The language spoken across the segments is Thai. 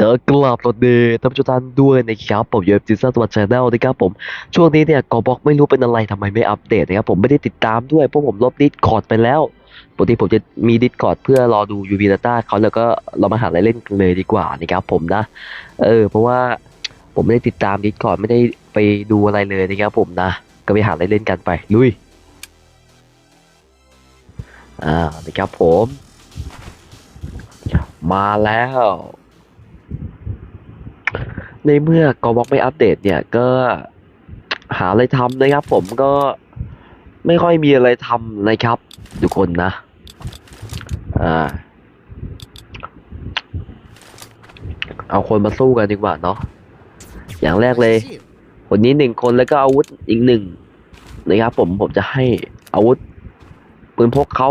ก็กลับสวัสดีท่านผู้ชมท่านด้วยนะครับผมยูเอฟซีซ่าตัวชาแนลนะครับผมช่วงนี้เนี่ยกอบล็อกไม่รู้เป็นอะไรทำไมไม่อัปเดตนะครับผมไม่ได้ติดตามด้วยเพราะผมลบดิสคอร์ดไปแล้วปกติผมจะมีดิสคอร์ดเพื่อรอดูยูวีดาต้าเขาแล้วก็เรามาหาอะไรเล่นกันเลยดีกว่านะครับผมนะ เออ เพราะว่าผมไม่ได้ติดตามดิสคอร์ดไม่ได้ไปดูอะไรเลยนะครับผมนะ ก็ไปหาอะไรเล่นกันไปลุยอ่านะครับผม มาแล้ว ในเมื่อกอบล็อกไม่อัปเดตเนี่ยก็หาอะไรทำนะครับ ผมก็ไม่ค่อยมีอะไรทำนะครับ ทุกคนนะอ่าเอาคนมาสู้กันดีกว่าเนาะอย่างแรกเลยคนนี้หนึ่งคนแล้วก็อาวุธอีกหนึ่งนะครับผมผมจะให้อาวุธปืนพกเขา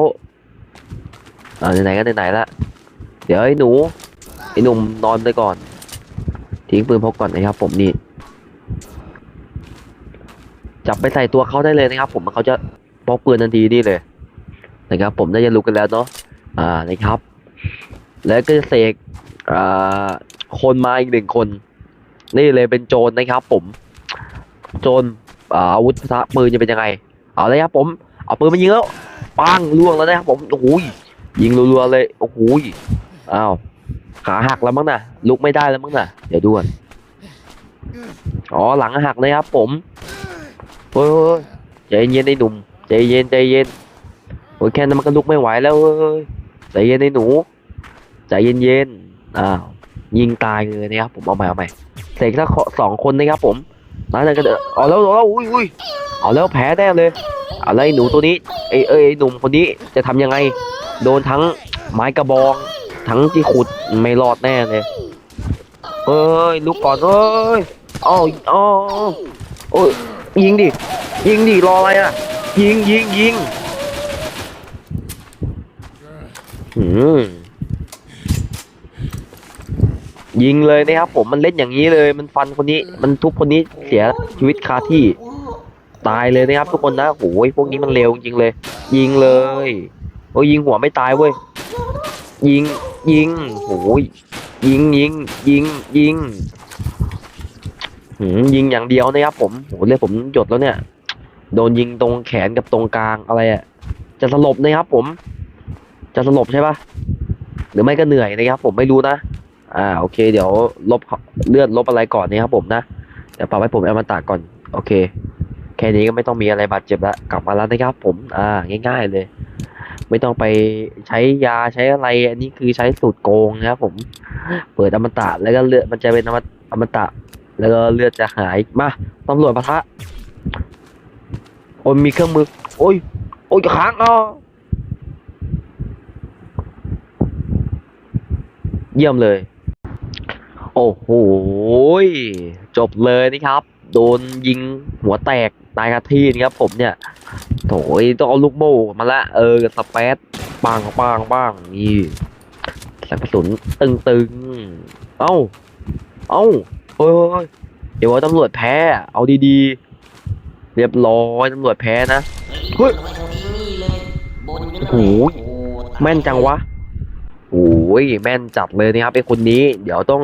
อ่าไหนๆก็ไหนๆละเดี๋ยวไอ้หนูไอ้หนุ่มนอนไปก่อน ทิ้งปืนพกก่อนนะครับ ผมนี่จับไปใส่ตัวเขาได้เลยนะครับ ผมเขาจะพกปืนทันทีนี่เลยนะครับ ผมน่าจะรู้กันแล้วเนาะอ่านะครับ แล้วก็จะเสกอ่าคนมาอีกหนึ่งคน นี่เลยเป็นโจรนะครับ ผม โจรอ่าอาวุธพระปืนจะเป็นยังไง เอาเลยครับผม เอาปืนมายิงแล้วปังล่วงแล้วนะครับผมโอ้โหยิงรัวๆเลยโอ้โหอ้าว ขาหักแล้วมั้งน่ะลุกไม่ได้แล้วมั้งน่ะเดี๋ยวด่วนอ๋อหลังหักเลยครับ ผมโอ้ยใจเย็นไอ้หนุ่มใจเย็นใจเย็นโอ้ยแค่นั้นมันก็ลุกไม่ไหวแล้วเอ้ยใจเย็นไอ้หนูใจเย็นเย็นอ้าวยิงตายเลยนะครับผมเอาใหม่เอาใหม่เสกสักสองคนนะครับผมหลังจากก็เดนเอาแล้วเอาแล้วอุ้ยอุ้ยเอาแล้วแพ้แน่เลยเอาแล้วไอ้หนูตัวนี้ไอ้เอ้ยไอ้หนุ่มคนนี้จะทำยังไง โดนทั้งไม้กระบอง ทั้งที่ขุดไม่รอดแน่เลยเอ้ยลุกก่อนเอ้ยอ้าวอ้าวโอ้ยยิงดิ ยิงดิ รออะไรอะ ยิงยิงยิงหืมยิงเลยนะครับผมมันเล่นอย่างนี้เลย มันฟันคนนี้ มันทุบคนนี้เสียชีวิตคาที่ ตายเลยนะครับ ทุกคนนะโอ้ยพวกนี้มันเร็วจริงเลย ยิงเลย โอ้ยยิงหัวไม่ตายเว้ย ยิง ยิงโอ้ยยิงยิงยิงยิงหืมยิงอย่างเดียวนะครับผมโหเลือดผมหยดแล้วเนี่ย โดนยิงตรงแขนกับตรงกลางอะไรอะจะสลบนะครับผม จะสลบใช่ปะหรือไม่ก็เหนื่อยนะครับผมไม่รู้นะ อ่าโอเค เดี๋ยวลบเลือดลบอะไรก่อนนะครับผมนะเดี๋ยวปรับให้ผมเอามาตาก่อน โอเค แค่นี้ก็ไม่ต้องมีอะไรบาดเจ็บละกลับมาแล้วนะครับผม อ่า ง่าย ๆ เลย ไม่ต้องไปใช้ยาใช้อะไร อันนี้คือใช้สูตรโกงนะครับผม เปิดอมตะแล้วก็เลือดมันจะเป็นอมตอมตะ แล้วก็เลือดจะหายมาตำรวจปะทะโอ้ยมีเครื่องมือ โอ้ย โอ้ยค้างอะเยี่ยมเลย โอ้โหจบเลยนะครับ โดนยิงหัวแตกตายคาที่นะครับผมเนี่ย โถยต้องเอาลูกโม่มาละเออสเปซปังปังปังนี่ส่กระสุนตึงตึงๆเอ้า เอ้าเฮ้ยเดี๋ยวว่าตำรวจแพ้ เอาดีๆ เรียบร้อยตำรวจแพ้นะเฮ้ยโอ้ยแม่นจังวะโอ้ยแม่นจัดเลยนะครับไอ้คนนี้ เดี๋ยวต้อง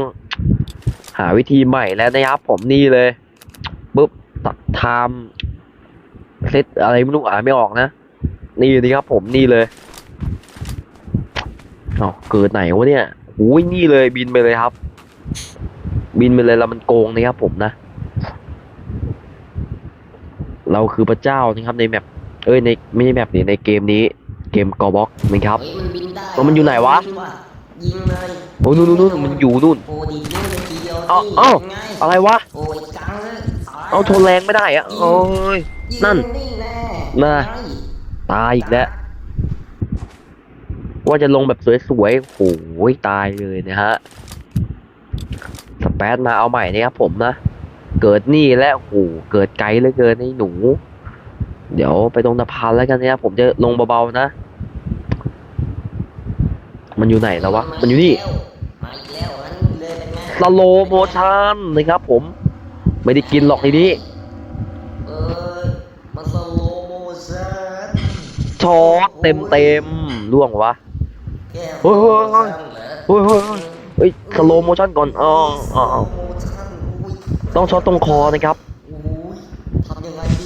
หาวิธีใหม่แล้วนะครับผมนี่เลยปุ๊บตัดไทม์ เซตอะไรไม่รู้อ่านไม่ออกนะ นี่นี่ครับผมนี่เลยอ๋อเกิดไหนวะเนี่ยโอ้ยนี่เลยบินไปเลยครับ บินไปเลยแล้วมันโกงนะครับผมนะ เราคือพระเจ้านะครับในแมปเอ้ยในไม่ใช่แมปนี่ในเกมนี้ เกมกอบ็อกนะครับเฮ้ยมันบินได้เออมันอยู่ไหนวะยิงเลยโอ้ยนู่นนู่นนู่นมันอยู่นู่นอ้ดียิงเอ้าเอ้าอะไรวะ เอาทนแรงไม่ได้อะโอ้ย นั่นนี่แน่น่ะตายอีกแล้ว ว่าจะลงแบบสวยๆโอ้ยตายเลยนะฮะ สเปซมาเอาใหม่นะครับผมนะ เกิดนี่แล้วโอ้โหเกิดไกลเหลือเกินไอ้หนู เดี๋ยวไปตรงสะพานแล้วกันนะครับผมจะลงเบาๆนะ มันอยู่ไหนแล้ววะ มันอยู่นี่มาอีกแล้วอันเลยเป็นไงสโลโมชันนะครับผม ไม่ได้กินหรอกทีนี้ เออมาสโลโมชั่น ช็อตเต็มเต็มล่วงวะแก้ยโอ้ยโอ้ยเหรอโอ้ยเฮ้ยสโลโมชั่นก่อนอ๋ออ๋อต้องช็อตตรงคอนะครับอุ้ยทำยังไงดี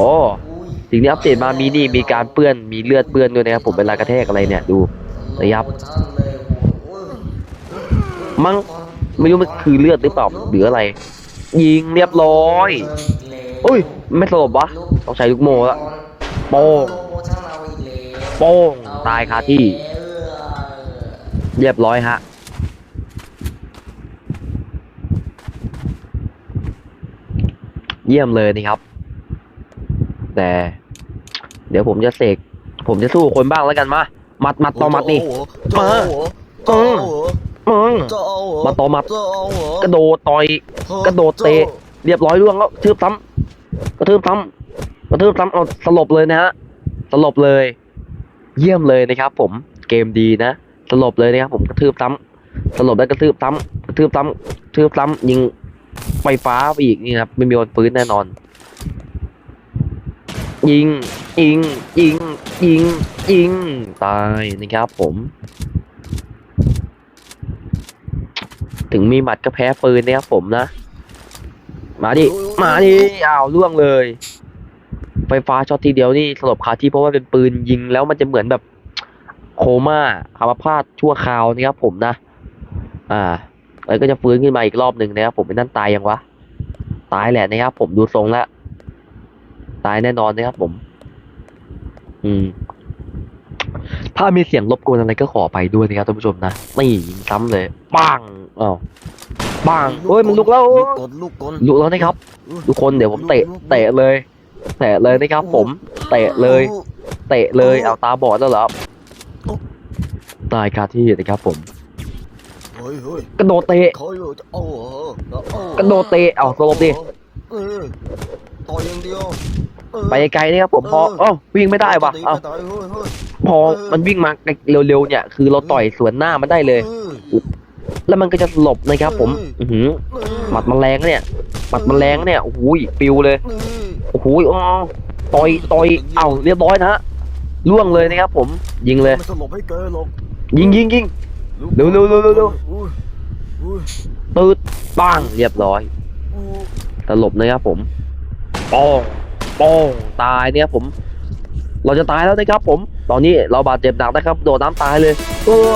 อ๋ออุ้ยสิ่งที่อัปเดตมามีนี่มีการเปื้อนมีเลือดเปื้อนด้วยนะครับผมเวลากระแทกอะไรเนี่ยดูนะครับโมชั่นเลยโอ้ยมั้งไม่รู้มันคือเลือดหรือเปล่าหรืออะไร ยิงเรียบร้อยอุ้ย ไม่สลบวะต้องใช้ลูกโม่ละโป้ โป้งตายคาที่ เรียบร้อยฮะ เยี่ยมเลยนะครับ แต่ เดี๋ยวผมจะเสก ผมจะสู้คนบ้างแล้วกันมามัดมัดต่อมัดนี่จะเอาเออเอมึงจะเอามาต่อมัดจะเอากระโดดต่อย กระโดดเตะ เรียบร้อยล่วงแล้วกระทืบซ้ำกระทืบซ้ำกระทืบซ้ำเอาสลบเลยนะฮะ สลบเลย เยี่ยมเลยนะครับผม เกมดีนะ สลบเลยนะครับผมกระทืบซ้ำสลบแล้วกระทืบซ้ำกระทืบซ้ำกระทืบซ้ำยิงไฟฟ้าไปอีกนี่ครับไม่มีวันฟื้นแน่นอน ยิง ยิง ยิง ยิง ยิง ตายนะครับผม ถึงมีหมัดก็แพ้ปืนนะครับผมนะ มาดิ มาดิอ้าวล่วงเลย ไฟฟ้าช็อตทีเดียวนี่สลบคาที่เพราะว่าเป็นปืนยิงแล้วมันจะเหมือนแบบโคม่าอัมพาตชั่วคราวนะครับผมนะ อ่าแล้วก็จะฟื้นขึ้นมาอีกรอบหนึ่งนะครับผมเป็นนั่นตายยังวะ ตายแหละนะครับผมดูทรงแล้ว ตายแน่นอนนะครับผม อืม ถ้ามีเสียงรบกวนอะไรก็ขอไปด้วยนะครับท่านผู้ชมนะนี่ยิงซ้ำเลยปังอ้าวปังเฮ้ยมันลุกแล้ว ลูกกดลูกกดลุกแล้วนะครับ ทุกคนเดี๋ยวผมเตะเตะเลย เตะเลยนะครับผม เตะเลย เตะเลยเอาตาบอดแล้วเหรอครับตายคาที่นะครับผมเฮ้ยเฮ้ยกระโดดเตะเขาอยู่จะเอาเหรอเอาเหรอกระโดดเตะเอาสลบดิเออต่อยอย่างเดียวเออไปไกลนะครับผมพอเอ้าวิ่งไม่ได้ว่ะปกติเอ้าไปต่อยเฮ้ยเฮ้ยพอมันวิ่งมาเร็วๆเนี่ย คือเราต่อยสวนหน้ามันได้เลยเออแล้วมันก็จะหลบนะครับผม อือหือเออหมัดมันแรงนะเนี่ยหมัดมันแรงนะเนี่ยโอ้โหปิวเลยเออ โอ้โหอ๋อต่อยต่อยเอ้าเรียบร้อยนะฮะล่วงเลยนะครับผมยิงเลยไม่สลบให้แกหรอกยิงยิงยิงเร็วเร็วเร็วเร็วเร็วอุ้ยอุ้ยตืดปังเรียบร้อยอุ้ยสลบนะครับผมโป้งโป้งตายเนี่ยผม เราจะตายแล้วนะครับผม ตอนนี้เราบาดเจ็บหนักนะครับ โดดน้ำตายเลยเออ